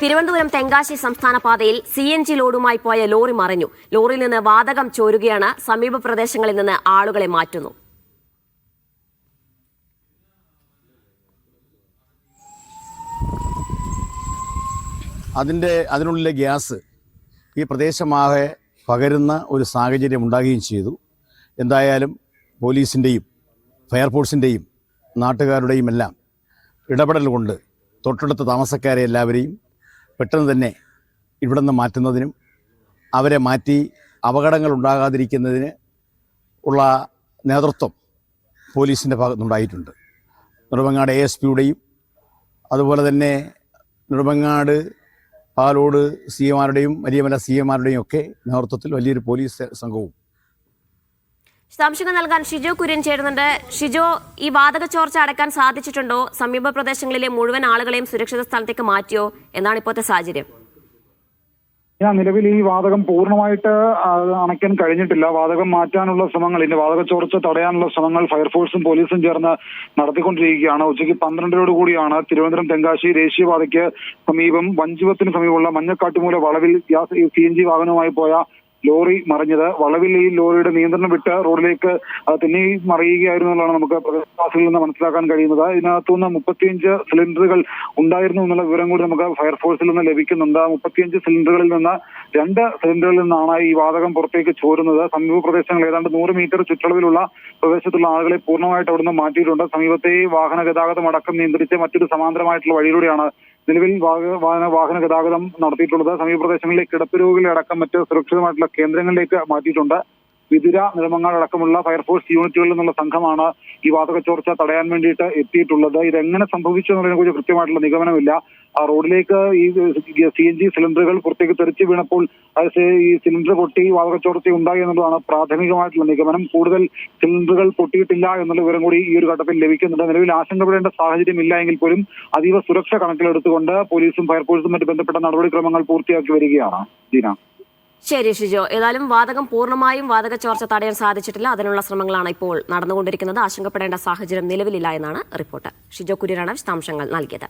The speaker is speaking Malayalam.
തിരുവനന്തപുരം തെങ്കാശി സംസ്ഥാന പാതയിൽ സി എൻ ജി ലോഡുമായി പോയ ലോറി മറിഞ്ഞു. ലോറിയിൽ നിന്ന് വാതകം ചോരുകയാണ്. സമീപ പ്രദേശങ്ങളിൽ നിന്ന് ആളുകളെ മാറ്റുന്നു. അതിന്റെ അതിനുള്ളിലെ ഗ്യാസ് ഈ പ്രദേശമാകെ പകരുന്ന ഒരു സാഹചര്യം ഉണ്ടാകുകയും ചെയ്തു. എന്തായാലും പോലീസിന്റെയും ഫയർഫോഴ്സിന്റെയും നാട്ടുകാരുടെയും എല്ലാം ഇടപെടൽ കൊണ്ട് തൊട്ടടുത്ത താമസക്കാരെ എല്ലാവരെയും പെട്ടെന്ന് തന്നെ ഇവിടെ നിന്ന് മാറ്റുന്നതിനും അവരെ മാറ്റി അപകടങ്ങൾ ഉണ്ടാകാതിരിക്കുന്നതിന് ഉള്ള നേതൃത്വം പോലീസിന്റെ ഭാഗത്തുനിന്നുണ്ടായിട്ടുണ്ട്. നെടുമങ്ങാട് എ എസ് പിയുടെയും അതുപോലെ തന്നെ നെടുമങ്ങാട് പാലോട് സി എമാരുടെയും വലിയമല സി എമാരുടെയും ഒക്കെ നേതൃത്വത്തിൽ വലിയൊരു പോലീസ് സംഘവും വിശദാംശങ്ങൾ നൽകാൻ ഷിജോ കുര്യൻ ചേരുന്നുണ്ട്. ഷിജോ ഈ വാതക ചോർച്ച അടക്കാൻ സാധിച്ചിട്ടുണ്ടോ? സമീപ പ്രദേശങ്ങളിലെ മുഴുവൻ ആളുകളെയും സുരക്ഷിത സ്ഥലത്തേക്ക് മാറ്റിയോ? എന്നാണ് ഇപ്പോഴത്തെ സാഹചര്യം. ഞാൻ നിലവിൽ ഈ വാതകം പൂർണമായിട്ട് അണയ്ക്കാൻ കഴിഞ്ഞിട്ടില്ല. വാതകം മാറ്റാനുള്ള ശ്രമങ്ങൾ ഇനി വാതക ചോർച്ച തടയാനുള്ള ശ്രമങ്ങൾ ഫയർഫോഴ്സും പോലീസും ചേർന്ന് നടത്തിക്കൊണ്ടിരിക്കുകയാണ്. ഉച്ചയ്ക്ക് പന്ത്രണ്ടരോട് കൂടിയാണ് തിരുവനന്തപുരം തെങ്കാശി ദേശീയപാതയ്ക്ക് സമീപം വഞ്ചുവത്തിന് സമീപമുള്ള മഞ്ഞക്കാട്ടുമൂല വളവിൽ ഗ്യാസ് സി എൻ ജി വാഹനവുമായി പോയ ലോറി മറിഞ്ഞത്. വളവിൽ ഈ ലോറിയുടെ നിയന്ത്രണം വിട്ട് റോഡിലേക്ക് തിന്നി മറിയുകയായിരുന്നു എന്നുള്ളതാണ് നമുക്ക് പ്രദേശവാസികളിൽ നിന്ന് മനസ്സിലാക്കാൻ കഴിയുന്നത്. ഇതിനകത്തുനിന്ന് മുപ്പത്തിയഞ്ച് സിലിണ്ടറുകൾ ഉണ്ടായിരുന്നു എന്നുള്ള വിവരം കൂടി നമുക്ക് ഫയർഫോഴ്സിൽ നിന്ന് ലഭിക്കുന്നുണ്ട്. മുപ്പത്തിയഞ്ച് സിലിണ്ടറുകളിൽ നിന്ന് രണ്ട് സിലിണ്ടറുകളിൽ നിന്നാണ് ഈ വാതകം പുറത്തേക്ക് ചോരുന്നത്. സമീപ പ്രദേശങ്ങൾ ഏതാണ്ട് നൂറ് മീറ്റർ ചുറ്റളവിലുള്ള പ്രദേശത്തുള്ള ആളുകളെ പൂർണമായിട്ട് അവിടുന്ന് മാറ്റിയിട്ടുണ്ട്. സമീപത്തെ വാഹന ഗതാഗതം അടക്കം നിയന്ത്രിച്ച് മറ്റൊരു സമാന്തരമായിട്ടുള്ള വഴിയിലൂടെയാണ് നിലവിൽ വാഹന വാഹന ഗതാഗതം നടത്തിയിട്ടുള്ളത് സമീപ പ്രദേശങ്ങളിലെ കിടപ്പ് രോഗികളെ അടക്കം മറ്റ് സുരക്ഷിതമായിട്ടുള്ള കേന്ദ്രങ്ങളിലേക്ക് മാറ്റിയിട്ടുണ്ട്. വിതുര നെടുമങ്ങാട് അടക്കമുള്ള ഫയർഫോഴ്സ് യൂണിറ്റുകളിൽ നിന്നുള്ള സംഘമാണ് ഈ വാതക ചോർച്ച തടയാൻ വേണ്ടിയിട്ട് എത്തിയിട്ടുള്ളത്. ഇതെങ്ങനെ സംഭവിച്ചു എന്നതിനെ കുറിച്ച് കൃത്യമായിട്ടുള്ള നിഗമനമില്ല. ആ റോഡിലേക്ക് ഈ സി എൻ ജി സിലിണ്ടറുകൾ പുറത്തേക്ക് തെറിച്ച് വീണപ്പോൾ ഈ സിലിണ്ടർ പൊട്ടി വാതക ചോർച്ച ഉണ്ടായി എന്നുള്ളതാണ് പ്രാഥമികമായിട്ടുള്ള നിഗമനം. കൂടുതൽ സിലിണ്ടറുകൾ പൊട്ടിയിട്ടില്ല എന്നുള്ള വിവരം കൂടി ഈ ഒരു ഘട്ടത്തിൽ ലഭിക്കുന്നുണ്ട്. നിലവിൽ ആശങ്കപ്പെടേണ്ട സാഹചര്യം ഇല്ല എങ്കിൽ പോലും അതീവ സുരക്ഷ കണക്കിലെടുത്തുകൊണ്ട് പോലീസും ഫയർഫോഴ്സും മറ്റ് ബന്ധപ്പെട്ട നടപടിക്രമങ്ങൾ പൂർത്തിയാക്കി വരികയാണ് ദീന ശരി ഷിജോ. ഏതായാലും വാതകം പൂർണമായും വാതക ചോർച്ച തടയാൻ സാധിച്ചിട്ടില്ല. അതിനുള്ള ശ്രമങ്ങളാണ് ഇപ്പോൾ നടന്നുകൊണ്ടിരിക്കുന്നത്. ആശങ്കപ്പെടേണ്ട സാഹചര്യം നിലവിലില്ല എന്നാണ് റിപ്പോർട്ട്. ഷിജോ കുര്യനാണ് വിശദാംശങ്ങൾ നൽകിയത്.